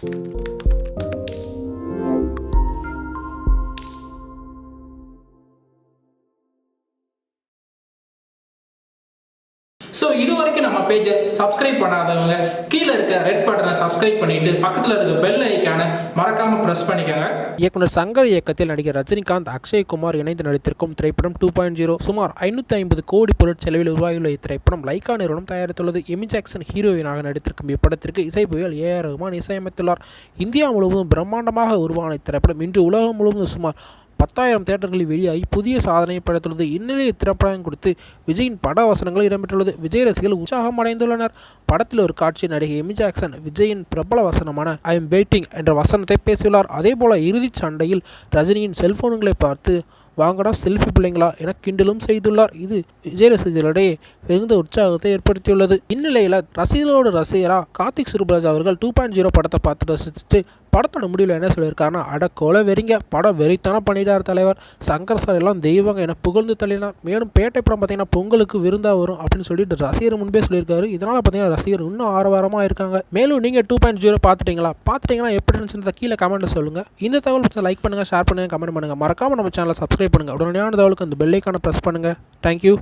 Música so இது வரைக்கும் நம்ம பேஜை சப்ஸ்கிரைப் பண்ணாதவங்க கீழே இருக்க ரெட் பட்டனை சப்ஸ்கிரைப் பண்ணிட்டு பக்கத்தில் இருக்க பெல் ஐக்கானை மறக்காம ப்ரெஸ் பண்ணிக்கோங்க. இயக்குனர் சங்கர் இயக்கத்தில் நடிகர் ரஜினிகாந்த் அக்ஷய்குமார் இணைந்து நடித்திருக்கும் திரைப்படம் டூ பாயிண்ட் ஜீரோ சுமார் ஐநூற்றி ஐம்பது கோடி பொருட்செலவில் உருவாகியுள்ள இத்திரைப்படம் லைகா நிறுவனம் தயாரித்துள்ளது. எமி ஜாக்சன் ஹீரோயினாக நடித்திருக்கும் இப்படத்திற்கு இசை புயல் ஏ ஆர் ரஹ்மான் இசையமைத்துள்ளார். இந்தியா முழுவதும் பிரம்மாண்டமாக உருவான இத்திரைப்படம் இன்று உலகம் முழுவதும் சுமார் பத்தாயிரம் தேட்டர்களில் வெளியாகி புதிய சாதனையை படைத்துள்ளது. இந்நிலையில் இத்திரைப்படம் கொடுத்து விஜயின் பட வசனங்கள் இடம்பெற்றுள்ளது. விஜய் ரசிகர்கள் உற்சாகம் அடைந்துள்ளனர் படத்தில் ஒரு காட்சி நடிகை எமி ஜாக்சன் விஜயின் பிரபல வசனமான ஐ எம் வெயிட்டிங் என்ற வசனத்தை பேசியுள்ளார். அதேபோல இறுதிச் சண்டையில் ரஜினியின் செல்போன்களை பார்த்து வாங்கடா செல்ஃபி பிள்ளைங்களா என கிண்டலும் செய்துள்ளார். இது விஜய் ரசிகர்களிடையே மிகுந்த உற்சாகத்தை ஏற்படுத்தியுள்ளது. இந்நிலையில் ரசிகர்களோட ரசிகரா கார்த்திக் சுருபராஜ் அவர்கள் டூ பாயிண்ட் ஜீரோ படத்தை பார்த்து ரசிச்சுட்டு படத்தோட முடிவில் என்ன சொல்லியிருக்காருன்னா அட கொலை வெறிங்க படம் வெறித்தனம் பண்ணிட்டார் தலைவர். சங்கர் சார் எல்லாம் தெய்வங்க என புகழ்ந்து தள்ளினார். மேலும் பேட்டை படம் பார்த்தீங்கன்னா பொங்கலுக்கு விருந்தா வரும் அப்படின்னு சொல்லிட்டு ரசிகர் முன்பே சொல்லியிருக்காரு. இதனால் பார்த்தீங்கன்னா ரசிகர் இன்னும் ஆரவாரமாக இருக்காங்க. மேலும் நீங்கள் டூ பாயிண்ட் ஜீரோ பார்த்துட்டீங்களா? பார்த்துட்டீங்கன்னா எப்படி இருந்துச்சுன்றத கீழே கமெண்ட் சொல்லுங்கள் இந்த தகவல் லைக் பண்ணுங்கள் ஷேர் பண்ணுங்கள் கமெண்ட் பண்ணுங்கள் மறக்காமல் நம்ம சேனலை சப்ஸ்கிரைப் பண்ணுங்கள் உடனடியான தகவலுக்கு அந்த பெல்லைக்கான ப்ரெஸ் பண்ணுங்கள் தேங்க்யூ